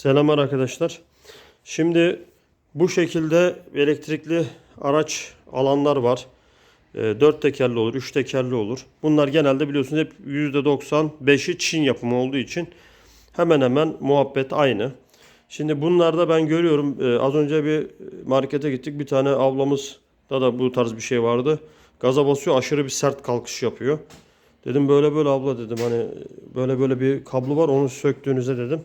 Selamlar arkadaşlar. Şimdi bu şekilde elektrikli araç alanlar var. 4 tekerli olur, 3 tekerli olur. Bunlar genelde biliyorsunuz hep %95'i Çin yapımı olduğu için hemen hemen muhabbet aynı. Şimdi bunlarda ben görüyorum e, az önce bir markete gittik. Bir tane ablamızda da bu tarz bir şey vardı. Gaza basıyor aşırı bir sert kalkış yapıyor. Dedim böyle böyle abla dedim hani böyle böyle bir kablo var onu söktüğünüzde dedim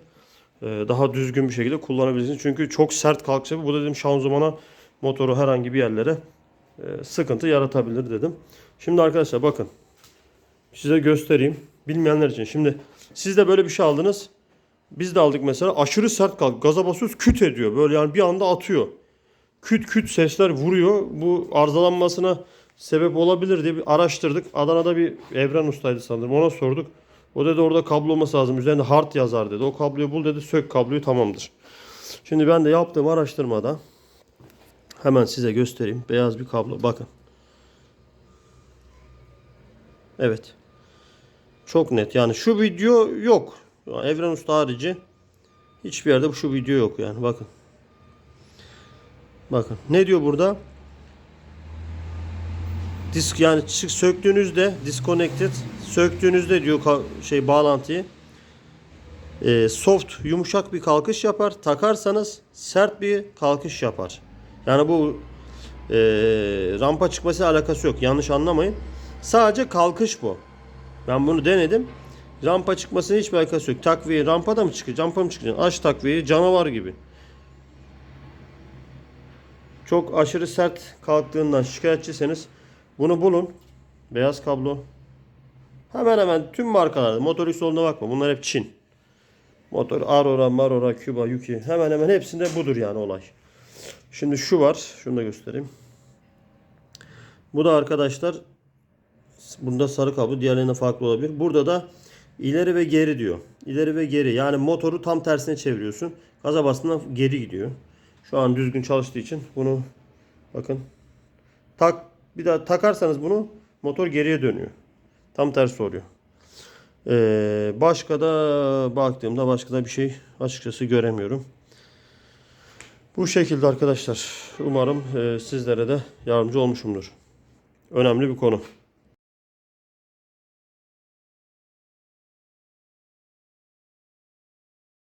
daha düzgün bir şekilde kullanabilirsiniz. Çünkü çok sert yapıyor. Bu dedim şanzımana motoru herhangi bir yerlere e, sıkıntı yaratabilir dedim. Şimdi arkadaşlar bakın size göstereyim. Bilmeyenler için. Şimdi siz de böyle bir şey aldınız. Biz de aldık mesela. Aşırı sert kalk. Gaza basıyoruz küt ediyor. Böyle yani bir anda atıyor. Küt küt sesler vuruyor. Bu arızalanmasına sebep olabilir diye bir araştırdık. Adana'da bir Evren ustaydı sanırım. Ona sorduk. O dedi orada kablo olması lazım. Üzerinde hard yazar dedi. O kabloyu bul dedi. Sök kabloyu tamamdır. Şimdi ben de yaptığım araştırmada hemen size göstereyim. Beyaz bir kablo. Bakın. Evet. Çok net. Yani şu video yok. Evren Usta harici hiçbir yerde şu video yok yani. Bakın. Bakın. Ne diyor burada? Disk yani söktüğünüzde disconnected söktüğünüzde diyor şey bağlantıyı e, soft yumuşak bir kalkış yapar. Takarsanız sert bir kalkış yapar. Yani bu e, rampa çıkması alakası yok. Yanlış anlamayın. Sadece kalkış bu. Ben bunu denedim. Rampa çıkmasının hiçbir alakası yok. Takviye rampada mı çıkacak? Rampa mı çıkacak? Aç takviyeyi canavar gibi. Çok aşırı sert kalktığından şikayetçiseniz bunu bulun. Beyaz kablo. Hemen hemen tüm markalarda. Motor soluna bakma. Bunlar hep Çin. Motor Aurora, Marora, Cuba, Yuki. Hemen hemen hepsinde budur yani olay. Şimdi şu var. Şunu da göstereyim. Bu da arkadaşlar bunda sarı kablo. Diğerlerinde farklı olabilir. Burada da ileri ve geri diyor. İleri ve geri. Yani motoru tam tersine çeviriyorsun. Gaza bastığında geri gidiyor. Şu an düzgün çalıştığı için bunu bakın tak bir daha takarsanız bunu motor geriye dönüyor. Tam tersi oluyor. Ee, başka da baktığımda başka da bir şey açıkçası göremiyorum. Bu şekilde arkadaşlar. Umarım e, sizlere de yardımcı olmuşumdur. Önemli bir konu.